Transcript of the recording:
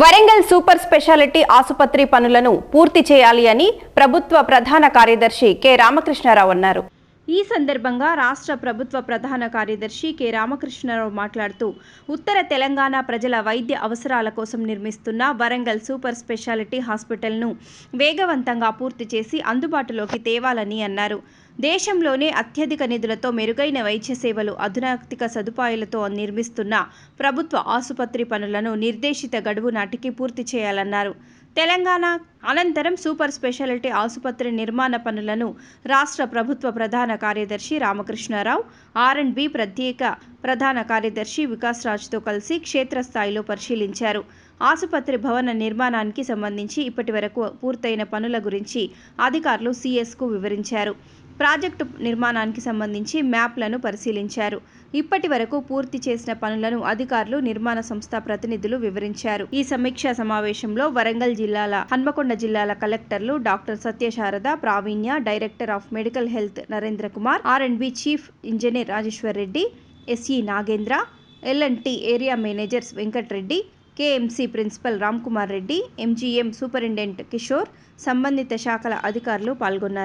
Warangal super speciality ఆసుపత్రి పనులను పూర్తి చేయాలి అని ప్రభుత్వ ప్రధాన కార్యదర్శి కె రామకృష్ణారావు అన్నారు. ఈ సందర్భంగా రాష్ట్ర ప్రభుత్వ ప్రధాన కార్యదర్శి కె. రామకృష్ణారావు మాట్లాడుతూ ఉత్తర తెలంగాణ ప్రజల వైద్య అవసరాల కోసం నిర్మిస్తున్న వరంగల్ సూపర్ స్పెషాలిటీ హాస్పిటల్ను వేగవంతంగా పూర్తి చేసి అందుబాటులోకి తేవాలని అన్నారు. దేశంలోనే అత్యధిక నిధులతో మెరుగైన వైద్య సేవలు అధునాతిక సదుపాయాలతో నిర్మిస్తున్న ప్రభుత్వ ఆసుపత్రి పనులను నిర్దేశిత గడువు నాటికి పూర్తి చేయాలన్నారు. తెలంగాణ అనంతరం సూపర్ స్పెషాలిటీ ఆసుపత్రి నిర్మాణ పనులను రాష్ట్ర ప్రభుత్వ ప్రధాన కార్యదర్శి రామకృష్ణారావు ఆర్ అండ్ బి ప్రత్యేక ప్రధాన కార్యదర్శి వికాస్ రాజ్తో కలిసి క్షేత్రస్థాయిలో పరిశీలించారు. ఆసుపత్రి భవన నిర్మాణానికి సంబంధించి ఇప్పటి వరకు పూర్తయిన పనుల గురించి అధికారులు సిఎస్కు వివరించారు. ప్రాజెక్టు నిర్మాణానికి సంబంధించి మ్యాప్లను పరిశీలించారు. ఇప్పటి వరకు పూర్తి చేసిన పనులను అధికారులు నిర్మాణ సంస్థ ప్రతినిధులు వివరించారు. ఈ సమీక్షా సమావేశంలో వరంగల్ జిల్లాల హన్మకొండ జిల్లాల కలెక్టర్లు doctor Satyasharada Praveenya director of medical health Narendra Kumar R and B chief engineer Rajeshwar Reddy SE Nagendra LNT area managers Venkatreddy KMC principal Ramkumar Reddy MGM superintendent Kishore సంబంధిత శాఖల అధికారులు పాల్గొన్నారు.